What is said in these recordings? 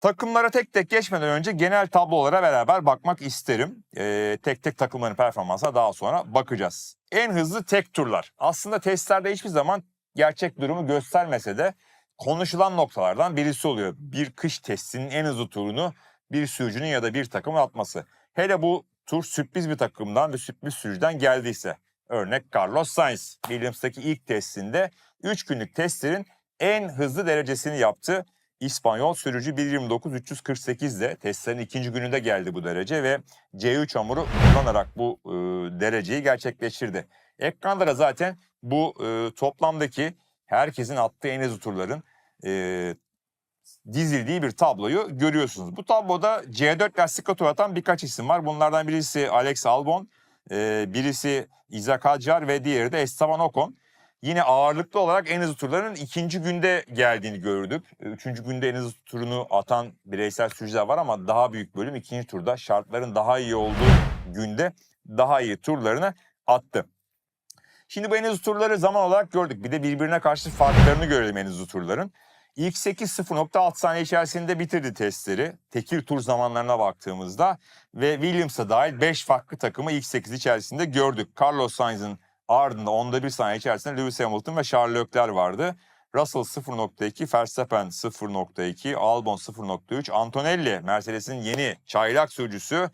Takımlara tek tek geçmeden önce genel tablolara beraber bakmak isterim. Ee, tek tek takımların performansına daha sonra bakacağız. En hızlı tek turlar. Aslında testlerde hiçbir zaman gerçek durumu göstermese de konuşulan noktalardan birisi oluyor. Bir kış testinin en hızlı turunu bir sürücünün ya da bir takımın atması. Hele bu tur sürpriz bir takımdan ve sürpriz sürücüden geldiyse. Örnek Carlos Sainz. Williams'taki ilk testinde 3 günlük testlerin en hızlı derecesini yaptı. İspanyol sürücü 1.29.348 ile testlerin ikinci gününde geldi bu derece ve C3 hamuru kullanarak bu e, dereceyi gerçekleştirdi. Ekranda da zaten bu e, toplamdaki herkesin attığı en hızlı turların e, dizildiği bir tabloyu görüyorsunuz. Bu tabloda C4 lastik otu atan birkaç isim var. Bunlardan birisi Alex Albon, e, birisi Isaac Hadjar ve diğeri de Esteban Ocon. Yine ağırlıklı olarak en hızlı turların ikinci günde geldiğini gördük. Üçüncü günde en hızlı turunu atan bireysel sürücüler var ama daha büyük bölüm ikinci turda şartların daha iyi olduğu günde daha iyi turlarını attı. Şimdi bu en hızlı turları zaman olarak gördük. Bir de birbirine karşı farklarını görelim en hızlı turların. İlk 8 0.6 saniye içerisinde bitirdi testleri. Tekil tur zamanlarına baktığımızda ve Williams'a dahil 5 farklı takımı ilk 8 içerisinde gördük. Carlos Sainz'ın ardında onda bir saniye içerisinde Lewis Hamilton ve Charles Leclerc vardı. Russell 0.2, Verstappen 0.2, Albon 0.3, Antonelli Mercedes'in yeni çaylak sürücüsü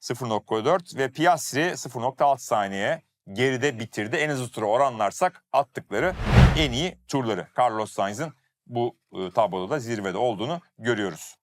0.4 ve Piastri 0.6 saniye geride bitirdi. En hızlı tura oranlarsak attıkları en iyi turları. Carlos Sainz'ın bu e, tabloda da zirvede olduğunu görüyoruz.